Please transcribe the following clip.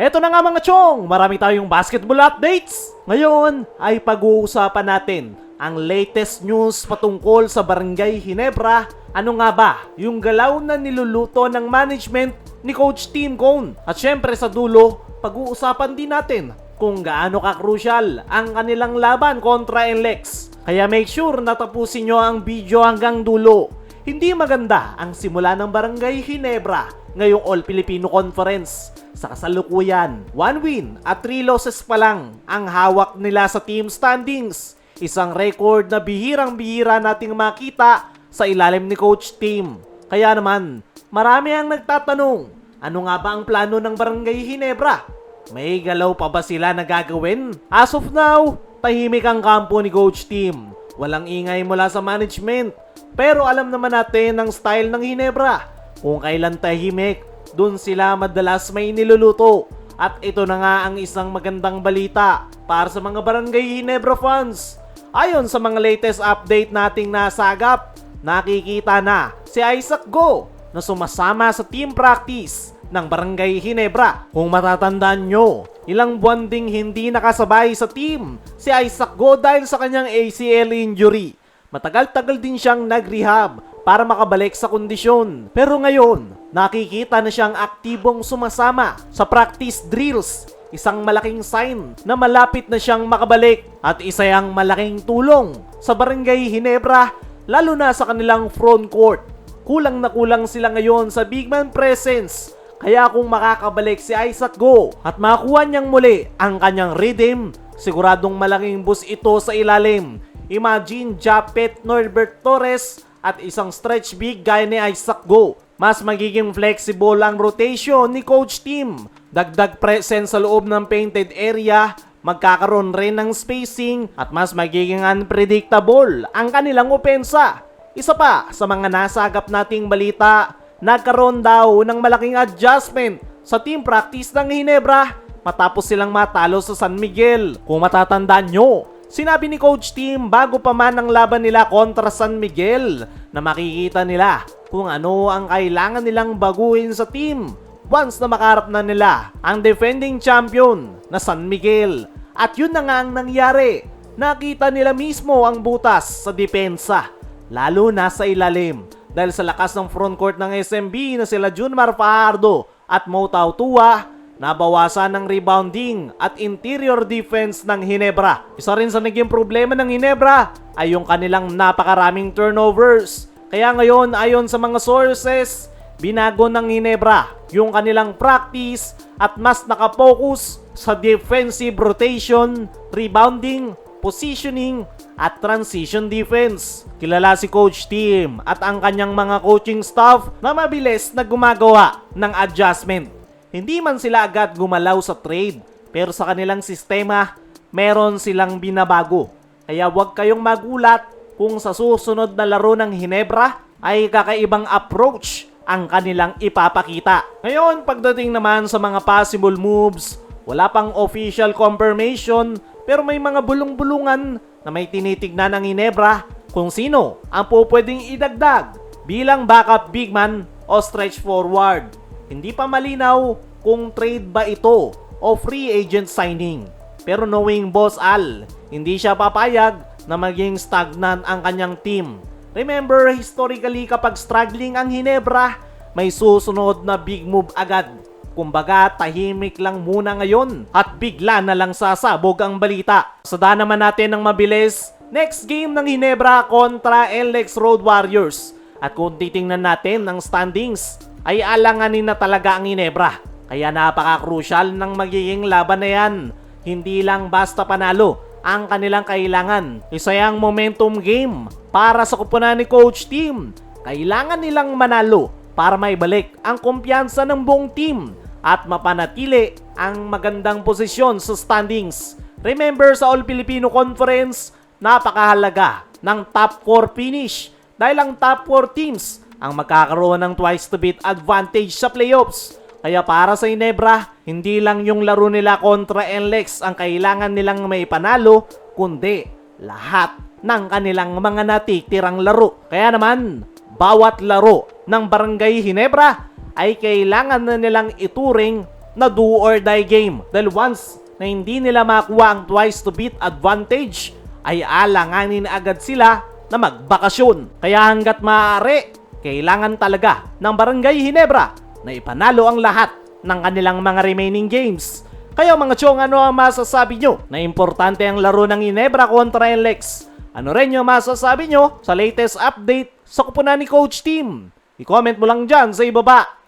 Eto na nga mga chong, marami tayong basketball updates. Ngayon ay pag-uusapan natin ang latest news patungkol sa Barangay Hinebra. Ano nga ba yung galaw na niluluto ng management ni Coach Tim Cone? At syempre sa dulo, pag-uusapan din natin kung gaano ka-crucial ang kanilang laban kontra NLEX. Kaya make sure na tapusin nyo ang video hanggang dulo. Hindi maganda ang simula ng Barangay Hinebra ngayong All Filipino Conference. Sa kasalukuyan, one win at three losses pa lang ang hawak nila sa team standings. Isang record na bihirang-bihira nating makita sa ilalim ni Coach Tim. Kaya naman, marami ang nagtatanong, ano nga ba ang plano ng Barangay Hinebra? May galaw pa ba sila na gagawin? As of now, tahimik ang kampo ni Coach Tim. Walang ingay mula sa management. Pero alam naman natin ang style ng Hinebra. Kung kailan tahimik, dun sila madalas may niluluto. At ito na nga ang isang magandang balita para sa mga Barangay Hinebra fans. Ayon sa mga latest update nating nasagap, nakikita na si Isaac Go na sumasama sa team practice ng Barangay Hinebra. Kung matatandaan nyo, ilang buwan ding hindi nakasabay sa team si Isaac Go dahil sa kanyang ACL injury. Matagal-tagal din siyang nag-rehab para makabalik sa kondisyon. Pero ngayon, nakikita na siyang aktibong sumasama sa practice drills isang malaking sign na malapit na siyang makabalik at isa yang malaking tulong sa Barangay Hinebra lalo na sa kanilang front court. Kulang na kulang sila ngayon sa big man presence kaya kung makakabalik si Isaac Go at makuha niyang muli ang kanyang rhythm, siguradong malaking boost ito sa ilalim. Imagine Japet Norbert Torres at isang stretch big gaya ni Isaac Go. Mas magiging flexible ang rotation ni Coach Tim. Dagdag presence sa loob ng painted area, magkakaroon rin ng spacing at mas magiging unpredictable ang kanilang opensa. Isa pa sa mga nasagap nating balita, nagkaroon daw ng malaking adjustment sa team practice ng Hinebra matapos silang matalo sa San Miguel. Kung matatandaan nyo, sinabi ni Coach Tim bago pa man ang laban nila kontra San Miguel na makikita nila kung ano ang kailangan nilang baguhin sa team once na makarap na nila ang defending champion na San Miguel. At yun na nga ang nangyari. Nakita nila mismo ang butas sa depensa, lalo na sa ilalim. Dahil sa lakas ng frontcourt ng SMB na sila Junmar Fajardo at Mo Tua, nabawasan ng rebounding at interior defense ng Hinebra. Isa rin sa naging problema ng Hinebra ay yung kanilang napakaraming turnovers. Kaya ngayon ayon sa mga sources, binago ng Hinebra yung kanilang practice at mas nakapokus sa defensive rotation, rebounding, positioning, at transition defense. Kilala si Coach Tim at ang kanyang mga coaching staff na mabilis na gumagawa ng adjustment. Hindi man sila agad gumalaw sa trade, pero sa kanilang sistema, meron silang binabago. Kaya huwag kayong magulat kung sa susunod na laro ng Hinebra ay kakaibang approach ang kanilang ipapakita. Ngayon, pagdating naman sa mga possible moves, wala pang official confirmation pero may mga bulong-bulungan na may tinitignan ng Hinebra kung sino ang po pwedeng idagdag bilang backup big man o stretch forward. Hindi pa malinaw kung trade ba ito o free agent signing. Pero knowing Boss Al, hindi siya papayag na maging stagnant ang kanyang team. Remember, historically kapag struggling ang Hinebra, may susunod na big move agad. Kumbaga, tahimik lang muna ngayon at bigla na lang sasabog ang balita. Sada naman natin ng mabilis, next game ng Hinebra kontra LX Road Warriors. At kung titingnan natin ng standings, ay alanganin na talaga ang Hinebra. Kaya napaka-crucial ng magiging laban na yan. Hindi lang basta panalo ang kanilang kailangan. Isa yung momentum game para sa kupunan ni Coach Team. Kailangan nilang manalo para maibalik ang kumpiyansa ng buong team at mapanatili ang magandang posisyon sa standings. Remember sa All Filipino Conference, napakahalaga ng top 4 finish dahil ang top 4 teams ang magkakaroon ng twice to beat advantage sa playoffs. Kaya para sa Inebra, hindi lang yung laro nila kontra NLEX ang kailangan nilang may panalo, kundi lahat ng kanilang mga natitirang laro. Kaya naman, bawat laro ng Barangay Hinebra ay kailangan na nilang ituring na do or die game. Dahil once na hindi nila makuha ang twice to beat advantage, ay alanganin agad sila na magbakasyon. Kaya hanggat maaari, kailangan talaga ng Barangay Hinebra na ipanalo ang lahat ng kanilang mga remaining games. Kaya mga chong, ano ang masasabi nyo na importante ang laro ng Hinebra kontra NLEX? Ano rin yung masasabi nyo sa latest update sa kupunan ni Coach Team? I-comment mo lang dyan sa ibaba.